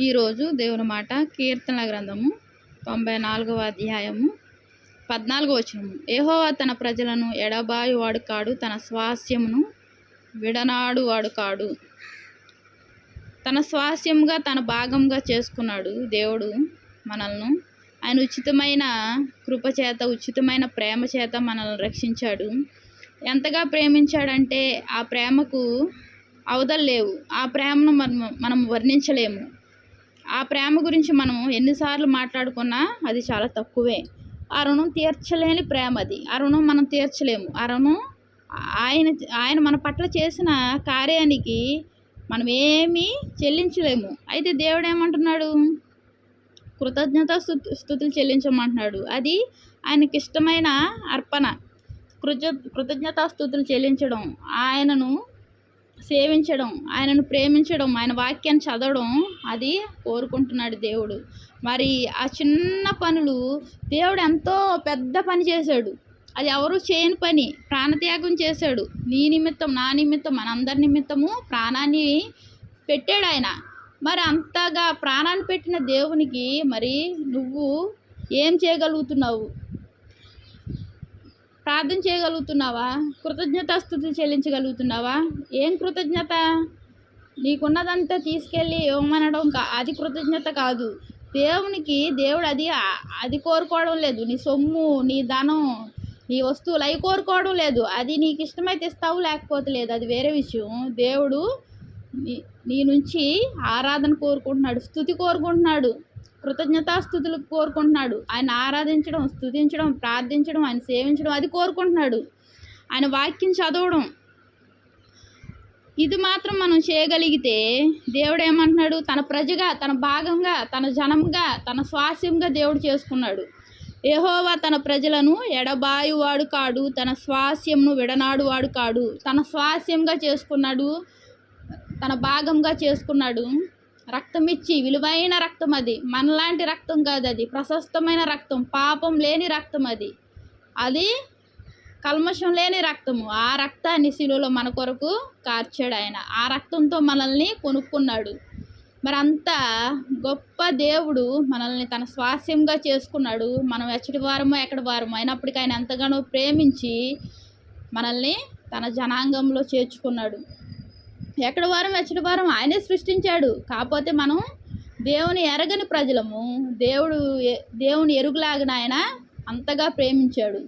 ఈరోజు దేవుని మాట కీర్తనల గ్రంథము తొంభై నాలుగవ అధ్యాయము పద్నాలుగో వచనము. ఏహోవా తన ప్రజలను ఎడబాయి వాడు కాడు తన స్వాస్యమును విడనాడు వాడు కాడు. తన స్వాస్యంగా తన భాగంగా చేసుకున్నాడు దేవుడు మనల్ని. ఆయన ఉచితమైన కృపచేత ఉచితమైన ప్రేమ చేత మనల్ని రక్షించాడు. ఎంతగా ప్రేమించాడంటే ఆ ప్రేమకు అవధలు లేవు. ఆ ప్రేమను మనం మనం వర్ణించలేము. ఆ ప్రేమ గురించి మనం ఎన్నిసార్లు మాట్లాడుకున్నా అది చాలా తక్కువే. ఆ రుణం తీర్చలేని ప్రేమ అది. ఆ రుణం మనం తీర్చలేము. ఆ రుణం ఆయన ఆయన మన పట్ల చేసిన కార్యానికి మనం ఏమీ చెల్లించలేము. అయితే దేవుడు ఏమంటున్నాడు? కృతజ్ఞత స్థుతులు చెల్లించమంటున్నాడు. అది ఆయనకి ఇష్టమైన అర్పణ. కృత కృతజ్ఞతాస్థుతులు చెల్లించడం ఆయనను సేవించడం ఆయనను ప్రేమించడం ఆయన వాక్యాన్ని చదవడం అది కోరుకుంటున్నాడు దేవుడు. మరి ఆ చిన్న పనులు దేవుడు ఎంతో పెద్ద పని చేశాడు. అది ఎవరు చేయని పని. ప్రాణత్యాగం చేశాడు. నీ నిమిత్తం నా నిమిత్తం మనందరి నిమిత్తము ప్రాణాన్ని పెట్టాడు ఆయన. మరి అంతగా ప్రాణాన్ని పెట్టిన దేవునికి మరి నువ్వు ఏం చేయగలుగుతున్నావు? ప్రార్థన చేయగలుగుతున్నావా? కృతజ్ఞతాస్థుతులు చెల్లించగలుగుతున్నావా? ఏం కృతజ్ఞత? నీకున్నదంతా తీసుకెళ్ళి ఇవ్వమనడం కా అది కృతజ్ఞత కాదు. దేవునికి దేవుడు అది అది కోరుకోవడం లేదు. నీ సొమ్ము నీ ధనం నీ వస్తువులు అవి కోరుకోవడం లేదు. అది నీకు ఇష్టమైతే ఇస్తావు లేకపోతే లేదు. అది వేరే విషయం. దేవుడు నీ నీ నుంచి ఆరాధన కోరుకుంటున్నాడు స్థుతి కోరుకుంటున్నాడు. కృతజ్ఞతాస్థుతులు కోరుకుంటున్నాడు. ఆయన ఆరాధించడం స్థుతించడం ప్రార్థించడం ఆయన సేవించడం అది కోరుకుంటున్నాడు. ఆయన వాక్యం చదవడం. ఇది మాత్రం మనం చేయగలిగితే దేవుడు ఏమంటున్నాడు? తన ప్రజగా తన భాగంగా తన జనంగా తన స్వాస్యంగా దేవుడు చేసుకున్నాడు. ఏహోవా తన ప్రజలను ఎడబాయువాడు కాడు తన స్వాస్యంను విడనాడువాడు కాడు. తన స్వాస్యంగా చేసుకున్నాడు తన భాగంగా చేసుకున్నాడు. రక్తం ఇచ్చి విలువైన రక్తం అది. మనలాంటి రక్తం కాదు అది. ప్రశస్తమైన రక్తం. పాపం లేని రక్తం అది. అది కల్మషం లేని రక్తము. ఆ రక్తాన్ని శిలువలో మన కొరకు కార్చాడు ఆయన. ఆ రక్తంతో మనల్ని కొనుక్కున్నాడు. మరి అంత గొప్ప దేవుడు మనల్ని తన స్వాస్యంగా చేసుకున్నాడు. మనం ఎచ్చటి వారమో ఎక్కడి వారమో అయినప్పటికీ ఆయన ఎంతగానో ప్రేమించి మనల్ని తన జనాంగంలో చేర్చుకున్నాడు. ఎక్కడ వారం ఎచ్చటి వారం ఆయనే సృష్టించాడు. కాకపోతే మనం దేవుని ఎరగని ప్రజలము దేవుడు దేవుని ఎరుగులాగిన ఆయన అంతగా ప్రేమించాడు.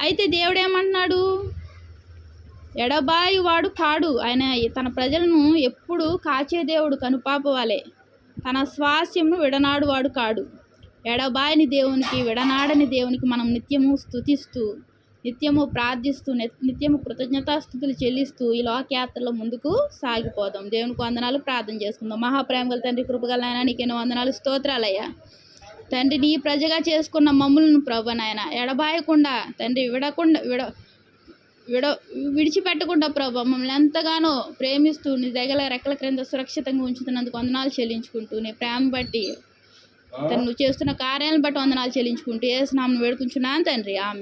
అయితే దేవుడు ఏమంటున్నాడు? ఎడబాయి వాడు కాడు ఆయన తన ప్రజలను ఎప్పుడు కాచే దేవుడు కనుపాప వాలే తన స్వాస్యమును విడనాడు వాడు కాడు. ఎడబాయిని దేవునికి విడనాడని దేవునికి మనం నిత్యము స్థుతిస్తూ నిత్యము ప్రార్థిస్తూ నిత్యము కృతజ్ఞతాస్థుతులు చెల్లిస్తూ ఈ లోకయాత్రలో ముందుకు సాగిపోదాం. దేవునికి వందనాలు ప్రార్థన చేసుకుందాం. మహాప్రేమ తండ్రి కృపగల నాయన నీకెన్నో వందనాలు స్తోత్రాలయ్యా. తండ్రి నీ ప్రజగా చేసుకున్న మమ్ములను ప్రభు నాయన ఎడబాయకుండా తండ్రి విడకుండా విడ విడ విడిచిపెట్టకుండా ప్రభు మమ్మల్ని ఎంతగానో ప్రేమిస్తూ నీ దగ్గర రెక్కల క్రింద సురక్షితంగా ఉంచుతున్నందుకు వందనాలు చెల్లించుకుంటూ నీ ప్రేమ బట్టి తను నువ్వు చేస్తున్న కార్యాలను బట్టి వందనాలు చెల్లించుకుంటూ ఏ స్నామం వేడుకుంటున్నాను తండ్రి. ఆమె